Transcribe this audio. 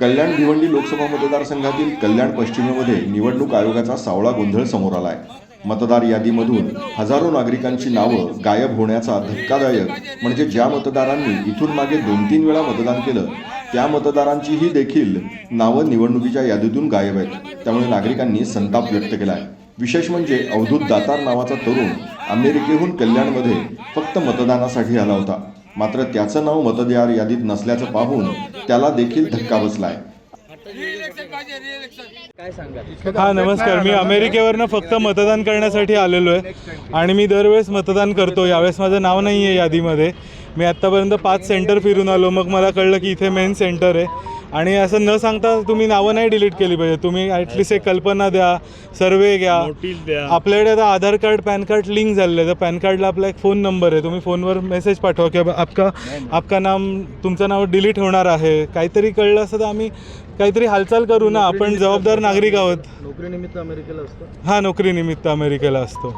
कल्याण भिवंडी लोकसभा मतदारसंघातील कल्याण पश्चिमेमध्ये निवडणूक आयोगाचा सावळा गोंधळ समोर आलाय. मतदार यादीमधून हजारो नागरिकांची नावं गायब होण्याचा धक्कादायक म्हणजे ज्या मतदारांनी इथून मागे दोन तीन वेळा मतदान केलं त्या मतदारांचीही देखील नावं निवडणुकीच्या यादीतून गायब आहेत. त्यामुळे नागरिकांनी संताप व्यक्त केलाय. विशेष म्हणजे अवधूत दातार नावाचा तरुण अमेरिकेहून कल्याणमध्ये फक्त मतदानासाठी आला होता. मात्र त्याचं नाव मतदार यादीत नसल्याचं पाहून त्याला देखील धक्का बसलाय. हा नमस्कार. मी अमेरिकेवरनं फक्त मतदान करण्यासाठी आलेलो आहे आणि मी दरवेळेस मतदान करतो. यावेळेस माझं नाव नाही आहे यादीमध्ये. मी आत्तापर्यंत पाच सेंटर फिरून आलो. मग मला कळलं की इथे मेन सेंटर आहे. आणि असं न सांगता तुम्ही नावं नाही डिलीट केली पाहिजे. तुम्ही ॲटलिस्ट एक कल्पना द्या सर्वे घ्या. आपल्याकडे आता Aadhaar card PAN card link झालेलं आहे. तर पॅन कार्डला आपला एक फोन नंबर आहे. तुम्ही फोनवर मेसेज पाठवा की आपका आपका नाम तुमचं नाव डिलीट होणार आहे. काहीतरी कळलं असतं तर आम्ही काहीतरी हालचाल करू ना. आपण जबाबदार नागरिक आहोत. नोकरीनिमित्त अमेरिकेला असतो? हा नोकरीनिमित्त अमेरिकेला असतो.